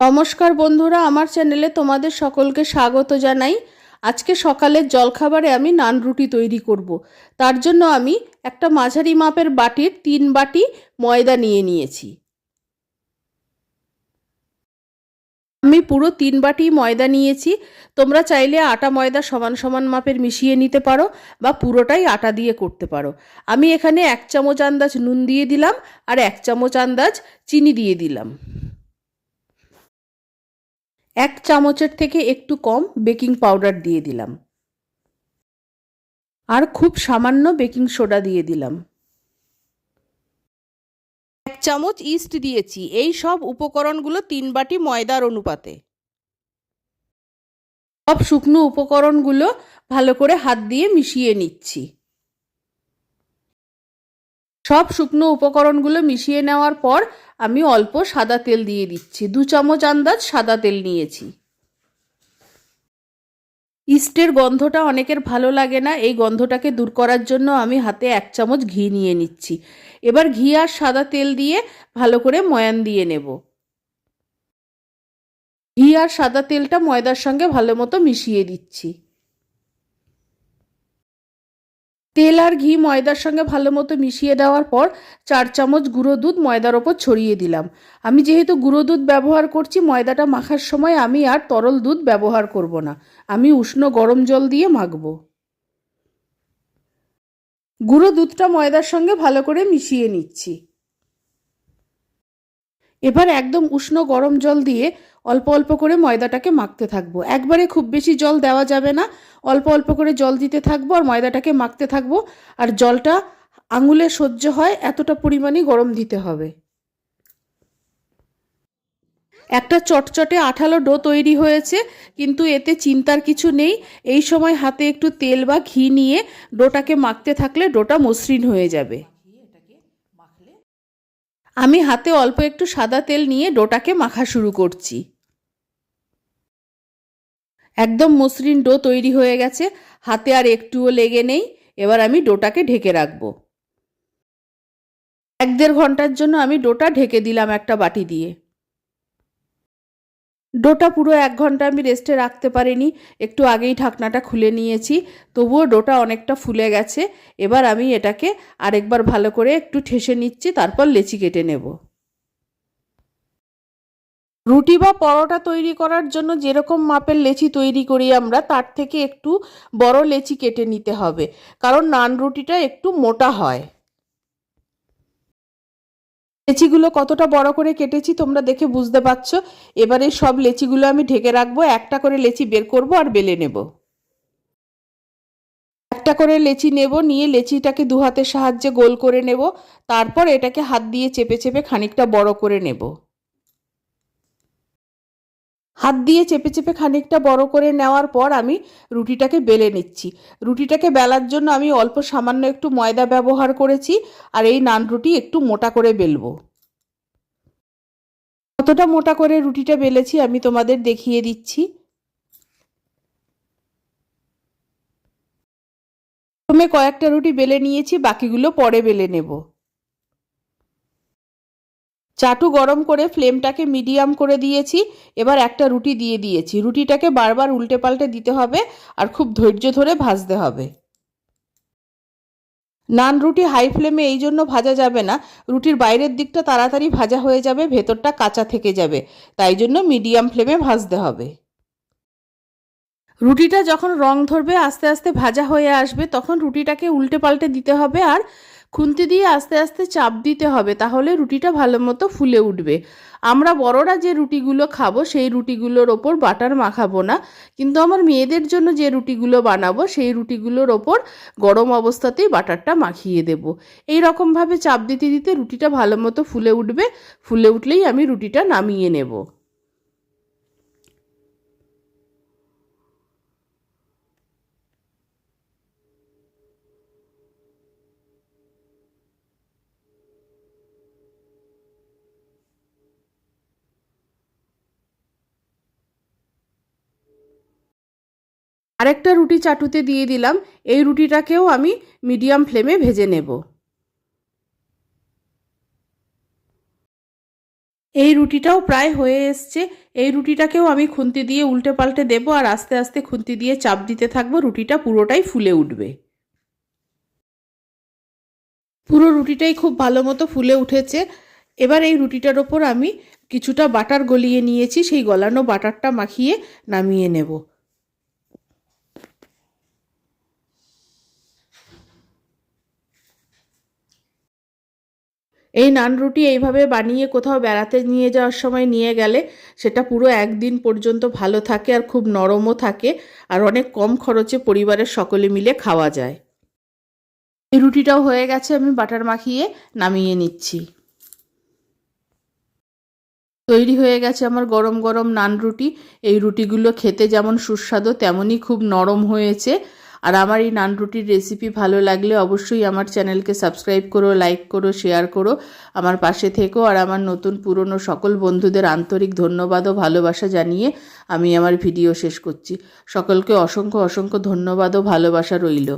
নমস্কার বন্ধুরা, আমার চ্যানেলে তোমাদের সকলকে স্বাগত জানাই। আজকে সকালের জলখাবারে আমি নান রুটি তৈরি করব। তার জন্য আমি একটা মাঝারি মাপের বাটির তিন বাটি ময়দা নিয়ে নিয়েছি। আমি পুরো তিন বাটি ময়দা নিয়েছি। তোমরা চাইলে আটা ময়দা সমান সমান মাপের মিশিয়ে নিতে পারো বা পুরোটাই আটা দিয়ে করতে পারো। আমি এখানে এক চামচ আন্দাজ নুন দিয়ে দিলাম আর এক চামচ আন্দাজ চিনি দিয়ে দিলাম। এক চামচের থেকে একটু কম বেকিং পাউডার দিয়ে দিলাম। আর খুব সামান্য বেকিং সোডা দিয়ে দিলাম। এক চামচ ইস্ট দিয়েছি। এই সব উপকরণগুলো তিন বাটি ময়দার অনুপাতে। সব শুকনো উপকরণগুলো ভালো করে হাত দিয়ে মিশিয়ে নিচ্ছি। সব শুকনো উপকরণগুলো মিশিয়ে নেওয়ার পর আমি অল্প সাদা তেল দিয়ে দিচ্ছি। দু চামচ আন্দাজ সাদা তেল নিয়েছি। ইস্টের গন্ধটা অনেকের ভালো লাগে না। এই গন্ধটাকে দূর করার জন্য আমি হাতে এক চামচ ঘি নিয়ে নিচ্ছি। এবার ঘি আর সাদা তেল দিয়ে ভালো করে ময়ান দিয়ে নেব। ঘি আর সাদা তেলটা ময়দার সঙ্গে ভালো মতো মিশিয়ে দিচ্ছি। তেল আর ঘি ময়দার সঙ্গে ভালো মতো মিশিয়ে দেওয়ার পর চার চামচ গুঁড়ো দুধ ময়দার ওপর ছড়িয়ে দিলাম। আমি যেহেতু গুঁড়ো দুধ ব্যবহার করছি, ময়দাটা মাখার সময় আমি আর তরল দুধ ব্যবহার করব না। আমি উষ্ণ গরম জল দিয়ে মাখব। গুঁড়ো দুধটা ময়দার সঙ্গে ভালো করে মিশিয়ে নিচ্ছি। এবার একদম উষ্ণ গরম জল দিয়ে অল্প অল্প করে ময়দাটাকে মাখতে থাকব। একবারে খুব বেশি জল দেওয়া যাবে না। অল্প অল্প করে জল দিতে থাকব আর ময়দাটাকে মাখতে থাকব। আর জলটা আঙুলে সহ্য হয়, এতটা পরিমাণই গরম দিতে হবে। একটা চটচটে আঠালো ডো তৈরি হয়েছে, কিন্তু এতে চিন্তার কিছু নেই। এই সময় হাতে একটু তেল বা ঘি নিয়ে ডোটাকে মাখতে থাকলে ডোটা মসৃণ হয়ে যাবে। আমি হাতে অল্প একটু সাদা তেল নিয়ে ডোটাকে মাখা শুরু করছি। একদম মসৃণ ডো তৈরি হয়ে গেছে। হাতে আর একটুও লেগে নেই। এবার আমি ডোটাকে ঢেকে রাখব। এক দেড় ঘণ্টার জন্য আমি ডোটা ঢেকে দিলাম একটা বাটি দিয়ে। ডোটা পুরো এক ঘণ্টা আমি রেস্টে রাখতে পারিনি। একটু আগেই ঢাকনাটা খুলে নিয়েছি। তবুও ডোটা অনেকটা ফুলে গেছে। এবার আমি এটাকে আরেকবার ভালো করে একটু ঠেসে নিচ্ছি, তারপর লেচি কেটে নেব। রুটি বা পরোটা তৈরি করার জন্য যেরকম মাপের লেচি তৈরি করি আমরা, তার থেকে একটু বড় লেচি কেটে নিতে হবে। কারণ নান রুটিটা একটু মোটা হয়। লেচিগুলো কতটা বড় করে কেটেছি তোমরা দেখে বুঝতে পারছ। এবারে সব লেচিগুলো আমি ঢেকে রাখব, একটা করে লেচি বের করব আর বেলে নেব। একটা করে লেচি নেব, নিয়ে লেচিটাকে দু হাতের সাহায্যে গোল করে নেব। তারপর এটাকে হাত দিয়ে চেপে চেপে খানিকটা বড় করে নেব। হাত দিয়ে চেপে চেপে খানিকটা বড় করে নেওয়ার পর আমি রুটিটাকে বেলে নিচ্ছি। রুটিটাকে বেলার জন্য আমি অল্প সামান্য একটু ময়দা ব্যবহার করেছি আর এই নান রুটি একটু মোটা করে বেলবো। কতটা মোটা করে রুটিটা বেলেছি আমি তোমাদের দেখিয়ে দিচ্ছি। প্রথমে কয়েকটা রুটি বেলে নিয়েছি, বাকিগুলো পরে বেলে নেব। চাটু গরম করে ফ্লেমটাকে মিডিয়াম করে দিয়েছি, এবার একটা রুটি দিয়ে দিয়েছি। রুটিটাকে বারবার উল্টে পাল্টে দিতে হবে আর খুব ধৈর্য ধরে ভাজতে হবে। নান রুটি হাই ফ্লেমে এই জন্য ভাজা যাবে না। রুটির বাইরের দিকটা তাড়াতাড়ি ভাজা হয়ে যাবে, ভেতরটা কাঁচা থেকে যাবে। তাই জন্য মিডিয়াম ফ্লেমে ভাজতে হবে। রুটিটা যখন রং ধরবে, আস্তে আস্তে ভাজা হয়ে আসবে, তখন রুটিটাকে উল্টে পাল্টে দিতে হবে আর খুন্তি দিয়ে আস্তে আস্তে চাপ দিতে হবে, তাহলে রুটিটা ভালো মতো ফুলে উঠবে। আমরা বড়রা যে রুটিগুলো খাব, সেই রুটিগুলোর ওপর বাটার মাখাবো না। কিন্তু আমার মেয়েদের জন্য যে রুটিগুলো বানাবো, সেই রুটিগুলোর ওপর গরম অবস্থাতেই বাটারটা মাখিয়ে দেব। এই রকমভাবে চাপ দিতে দিতে রুটিটা ভালো মতো ফুলে উঠবে, ফুলে উঠলেই আমি রুটিটা নামিয়ে নেব। আরেকটা রুটি চাটুতে দিয়ে দিলাম। এই রুটিটাকেও আমি মিডিয়াম ফ্লেমে ভেজে নেব। এই রুটিটাও প্রায় হয়ে এসছে। এই রুটিটাকেও আমি খুন্তি দিয়ে উল্টে পাল্টে দেবো আর আস্তে আস্তে খুন্তি দিয়ে চাপ দিতে থাকব। রুটিটা পুরোটাই ফুলে উঠবে। পুরো রুটিটাই খুব ভালো মতো ফুলে উঠেছে। এবার এই রুটিটার ওপর আমি কিছুটা বাটার গলিয়ে নিয়েছি। সেই গলানো বাটারটা মাখিয়ে নামিয়ে নেব। এই নান রুটি এইভাবে বানিয়ে কোথাও বেড়াতে নিয়ে যাওয়ার সময় নিয়ে গেলে সেটা পুরো একদিন পর্যন্ত ভালো থাকে আর খুব নরমও থাকে আর অনেক কম খরচে পরিবারের সকলে মিলে খাওয়া যায়। এই রুটিটাও হয়ে গেছে, আমি বাটার মাখিয়ে নামিয়ে নিচ্ছি। তৈরি হয়ে গেছে আমার গরম গরম নান রুটি। এই রুটিগুলো খেতে যেমন সুস্বাদু, তেমনই খুব নরম হয়েছে। আর আমার এই নান রুটির রেসিপি ভালো লাগলে অবশ্যই আমার চ্যানেলকে সাবস্ক্রাইব করো লাইক করো শেয়ার করো। আমার পাশে থেকো আর আমার নতুন পুরনো সকল বন্ধুদের আন্তরিক ধন্যবাদ ও ভালোবাসা জানিয়ে আমি আমার ভিডিও শেষ করছি। সকলকে অসংখ্য অসংখ্য ধন্যবাদ ও ভালোবাসা রইল।